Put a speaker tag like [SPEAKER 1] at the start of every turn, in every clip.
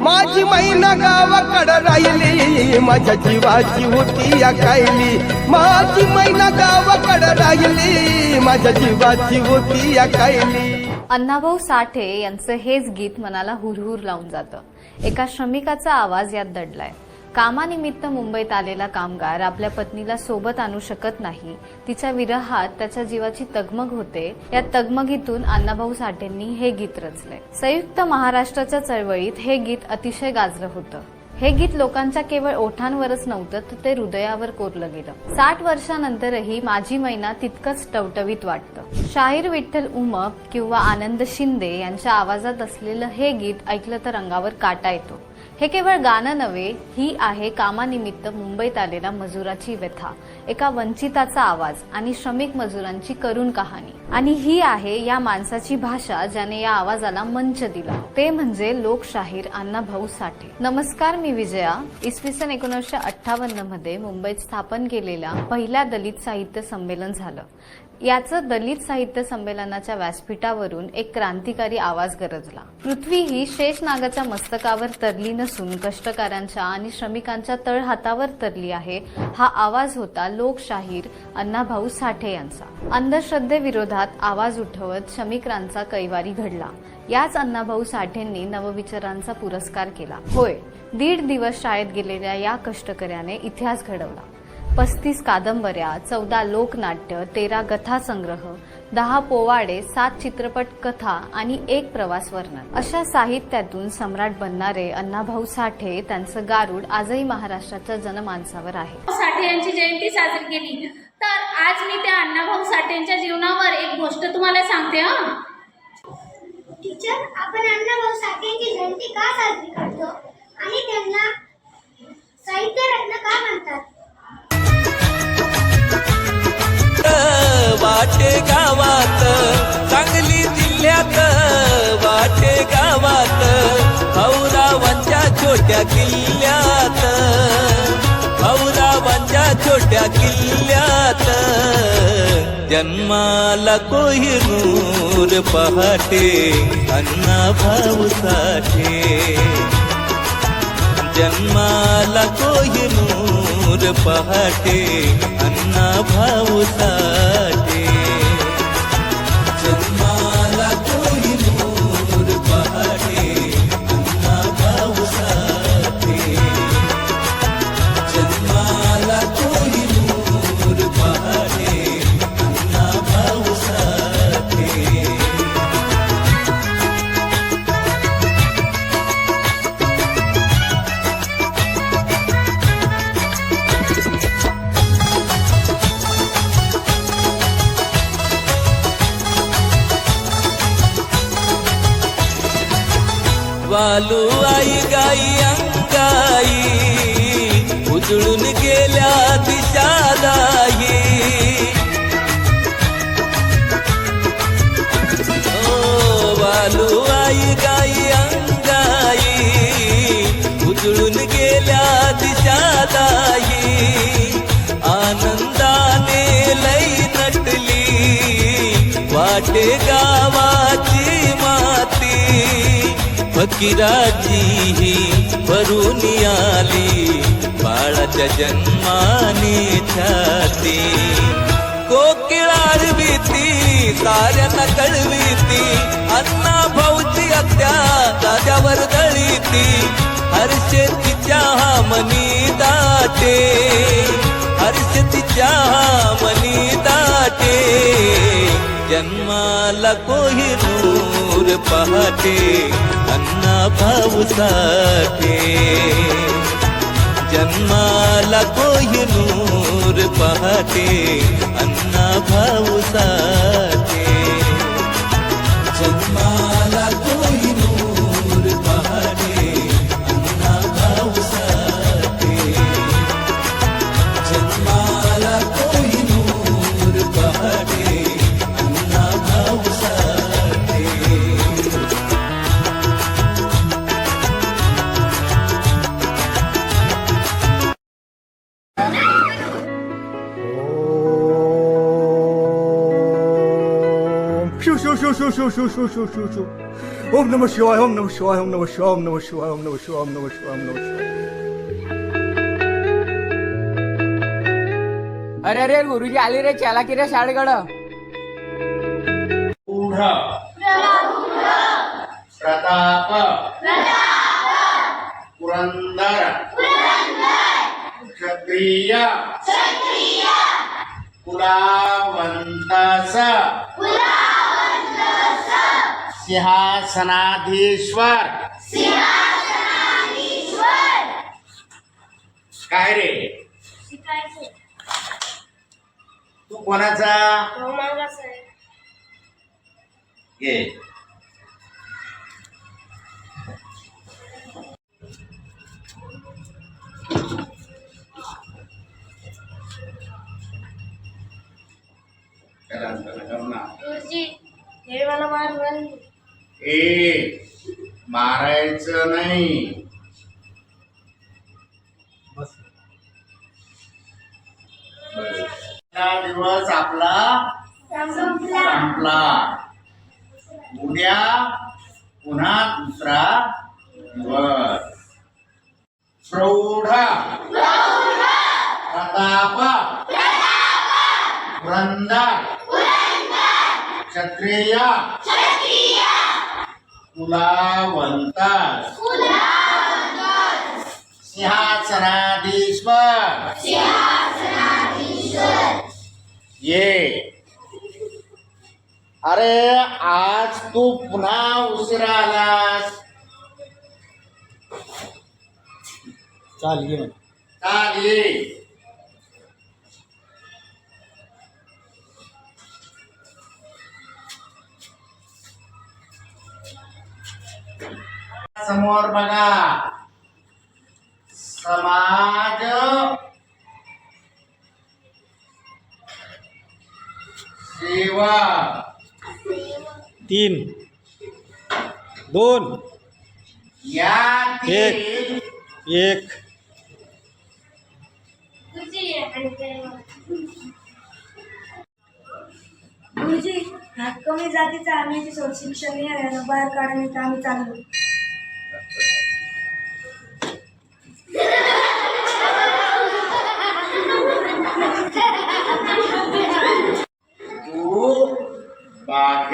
[SPEAKER 1] माझी मैना गावाकडं राहिली माझ्या जीवाची होती या कायली. माझी मैना गावाकडं राहिली माझ्या जीवाची होती या कायली.
[SPEAKER 2] अण्णाभाऊ साठे यांचं हेच गीत मनाला हुरहुर लावून जातं. एका श्रमिकाचा आवाज यात दडलाय. कामानिमित्त मुंबईत आलेला कामगार आपल्या पत्नीला सोबत आणू शकत नाही. तिच्या विरहात त्याच्या जीवाची तगमग होते. या तगमगीतून अण्णाभाऊ साठेंनी हे गीत रचले. संयुक्त महाराष्ट्राच्या चळवळीत हे गीत अतिशय गाजलं होतं. हे गीत लोकांच्या केवळ ओठांवरच नव्हतं तर ते हृदयावर कोरलं गेलं. साठ वर्षानंतरही माझी मैना तितकंच टवटवीत वाटतं. शाहीर विठ्ठल उमप किंवा आनंद शिंदे यांच्या आवाजात असलेलं हे गीत ऐकलं तर अंगावर काटा येतो. हे केवळ गाणं नव्हे ही आहे कामानिमित्त मुंबईत आलेल्या मजुराची व्यथा. एका वंचिताचा आवाज आणि श्रमिक मजुरांची करुण कहाणी. आणि ही आहे या माणसाची भाषा ज्याने या आवाजाला मंच दिला. ते म्हणजे लोकशाहीर अण्णाभाऊ साठे. नमस्कार मी विजया. इसवी सन एकोणीसशे अठ्ठावन्नमध्ये मुंबईत स्थापन केलेल्या पहिल्या दलित साहित्य संमेलन झालं. याचं दलित साहित्य संमेलनाच्या व्यासपीठावरून एक क्रांतिकारी आवाज गरजला. पृथ्वी ही शेष नागाच्या मस्तकावर तरली नसून कष्टकऱ्यांच्या आणि श्रमिकांच्या तळहातावर तरली आहे हा आवाज होता लोकशाहीर अण्णाभाऊ साठे यांचा. अंधश्रद्धेविरोधात आवाज उठवत श्रमिकांचा कैवारी घडला. याच अण्णाभाऊ साठेंनी नवविचारांचा पुरस्कार केला. होय दीड दिवस शाळेत गेलेल्या या कष्टकऱ्याने इतिहास घडवला. पस्तीस कादंबऱ्या चौदा लोकनाट्य तेरा कथासंग्रह दहा पोवाडे सात चित्रपट कथा आणि एक प्रवास वर्णन. अशा साहित्यातून सम्राट बनणारे अण्णाभाऊ साठे त्यांचं गारुड आजही महाराष्ट्राच्या जनमानसावर आहे.
[SPEAKER 3] साठे यांची जयंती साजरी केली. तर आज मी त्या अण्णाभाऊ साठेंच्या जीवनावर एक गोष्ट तुम्हाला सांगते हा.
[SPEAKER 4] टीचर आपण अण्णाभाऊ साठेंची जयंती का साजरी करतो? आणि त्यांना साहित्य रत्न का म्हणतात?
[SPEAKER 5] वाटे गावात सांगली जिल्ह्यात वाटे गावात औरावांच्या छोट्या किल्ल्यात औरावांच्या छोट्या किल्ल्यात. जन्माला कोहिनूर पहाटे अन्ना भाऊ साठे. जन्माला कोहिनूर पहाटे अन्ना भाऊ বালুয়াই গাইয়া किराची ही भरून आली. बाळाच्या जन्माने छाती कोकिळार भीती साऱ्यांना कळवीती अन्ना भाऊची अत्या दाद्यावर दळीती. हर्षे तिच्या मनी दाटे हर्षे तिच्या मनी दाटे जन्माला कोहिनूर पहाटे अन्ना भाऊ साठे जन्माला कोहिनूर पहाटे अन्ना भाऊ साठे
[SPEAKER 6] शिव शिव शिव शिव शिव शिव शिव शिव शिव शिव. ओम नम शिवाय ओम नम शिवाय ओम नम शिवाय ओम नम शिवाय ओम नम शिवाय ओम नम शिवाय ओम नम शिवाय.
[SPEAKER 7] अरे अरे गुरुजी आले रे चला की रे शाळेकडं.
[SPEAKER 8] रूढ प्रताप. पुरंदर. क्षत्रिय. कुलावंतस. सिंहासनाधीश्वर. काय रे? तू कोणाचा? घे मारायचं नाही. दिवस आपला संपला. उद्या पुन्हा दुसरा दिवस. प्रौढ. प्रताप. पुरंदर. क्षत्रिय. कुलावंत सिंहासनाधीश्वर. ये. अरे आज तू पुन्हा उशिरा आलास
[SPEAKER 6] चाल ये.
[SPEAKER 8] चाल ये. समोर बघा. समाज. सेवा.
[SPEAKER 6] तीन. दोन.
[SPEAKER 8] यातील
[SPEAKER 6] एक.
[SPEAKER 4] गुरुजी हा कमी जातीचा आम्ही शिक्षण बाहेर काढण्याचं आम्ही चाललो.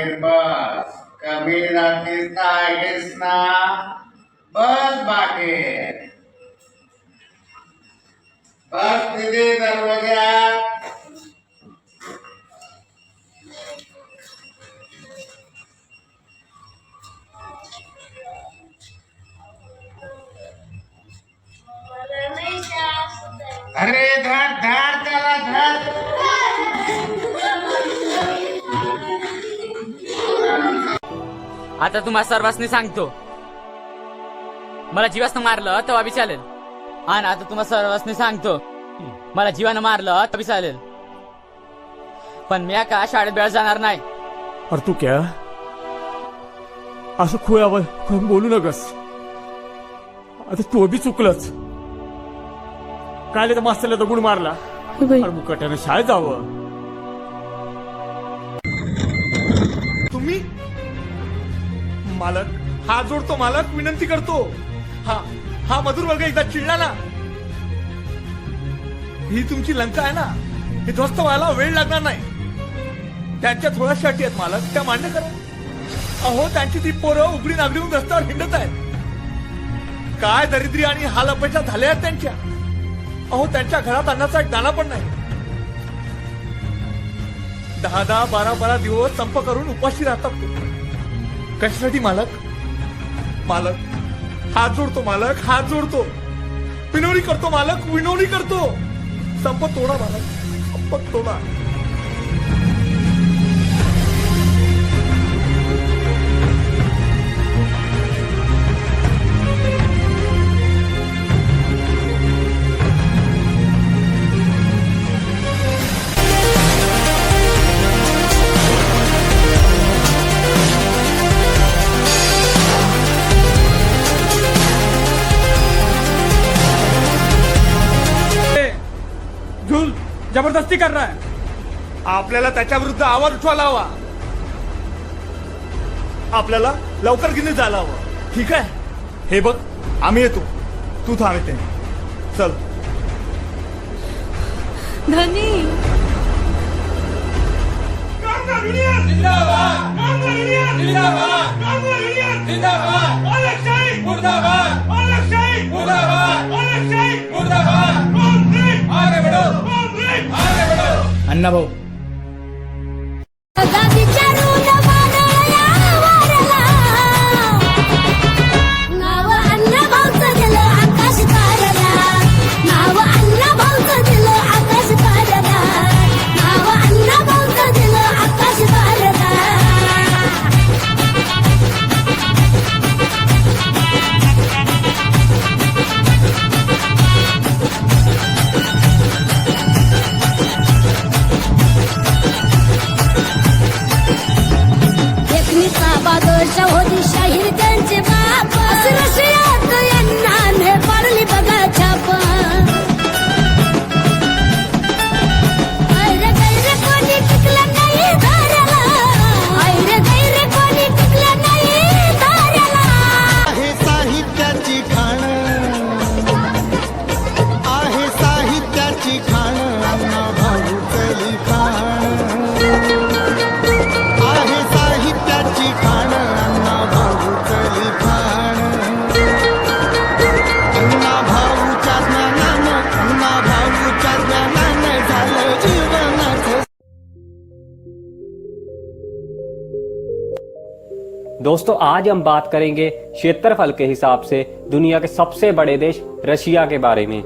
[SPEAKER 8] बाहेर बस कमी जातीस ना आहेस ना बस बाहेर बस तिथे दरवाज्यात अरे धर धर.
[SPEAKER 7] आता तुम्हा सर्वांनी सांगतो. मला जीवासनं मारलं तेव्हा बी चालेल. आणि आता तुम्हा सर्वांनी सांगतो. मला जीवानं मारलं तर बी चालेल. पण मी का शाळेत वेळ जाणार नाही.
[SPEAKER 6] अरे तू क्या? असं खुय आवाज बोलू नकस. आता तो बी चुकलंच. काय तर मास्तरला दगड मारला. अरे मुकट्यानं शाळेत जावं. मालक. हा जोडतो मालक विनंती करतो. हा हा मधुर वर्ग एकदा चिडला ना. ही तुमची लंका आहे ना? हे ध्वस्त व्हायला वेळ लागणार नाही. त्यांच्या थोड्याशा अटी आहेत मालक त्या मान्य करा. अहो त्यांची ती पोरं उघडी नागरी रस्त्यावर हिंडत आहेत. काय दरिद्री आणि हाल अपेक्षा झाल्या आहेत त्यांच्या? अहो त्यांच्या घरात अन्नाचा एक दाणा पण नाही. दहा दहा बारा बारा दिवस संप करून उपाशी राहतात कशासाठी मालक? मालक. हात जोडतो मालक हात जोडतो. विनवणी करतो मालक विनवणी करतो. संपत तोडा मालक संप तोडा. जबरदस्ती कर रहा है। आपल्याला त्याच्या विरुद्ध आवाज उठवायला हवा आपल्याला लवकर गिनी जायला हवं. ठीक आहे? हे बघ आम्ही येतो. तू थांब इथे. चल.
[SPEAKER 9] धनी.
[SPEAKER 7] अण्णा भाऊ
[SPEAKER 1] अण्णाभाऊ
[SPEAKER 10] दोस्तों, आज हम बात करेंगे क्षेत्रफल के हिसाब से दुनिया के सबसे बड़े देश रशिया के बारे में।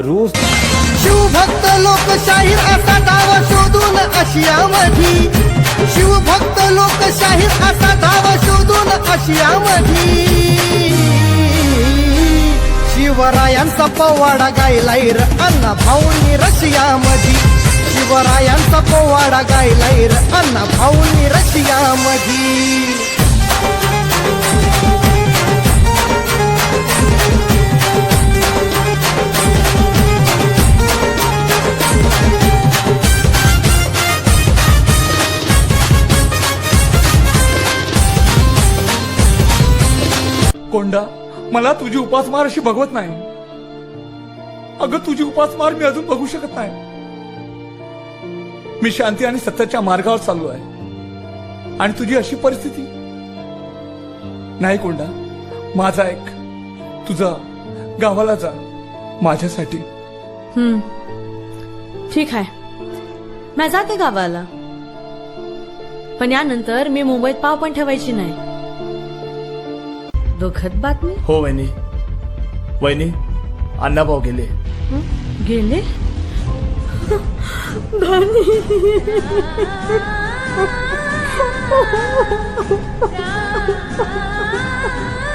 [SPEAKER 10] रूस
[SPEAKER 1] शिवभक्त लोकशाहीर असा दावा शोधून आशियामधी। शिवभक्त लोकशाहीर असा दावा शोधून आशियामधी। शिवरायांचा पवाडा गायलाय अण्णा भाऊंनी रशियामधी। शिवरायांचा पोवाडा गायलाय र अण्णा भाऊंनी रशियामधी
[SPEAKER 6] कोंडा मला तुझी उपासमार अशी बघवत नाही. अगं तुझी उपासमार मी अजून बघू शकत नाही. मी शांती आणि सत्याच्या मार्गावर चाललो आहे. आणि तुझी अशी परिस्थिती? नाही कोंडा. माझा एक तुझा गावाला जा. माझ्यासाठी.
[SPEAKER 9] हम्म. ठीक आहे. मी जाते गावाला. पण यानंतर मी मुंबईत पाव पण ठेवायची नाही. दुःखद बातमी?
[SPEAKER 6] हो वहिनी. वहिनी अण्णाभाऊ गेले.
[SPEAKER 9] हं? गेले? 等你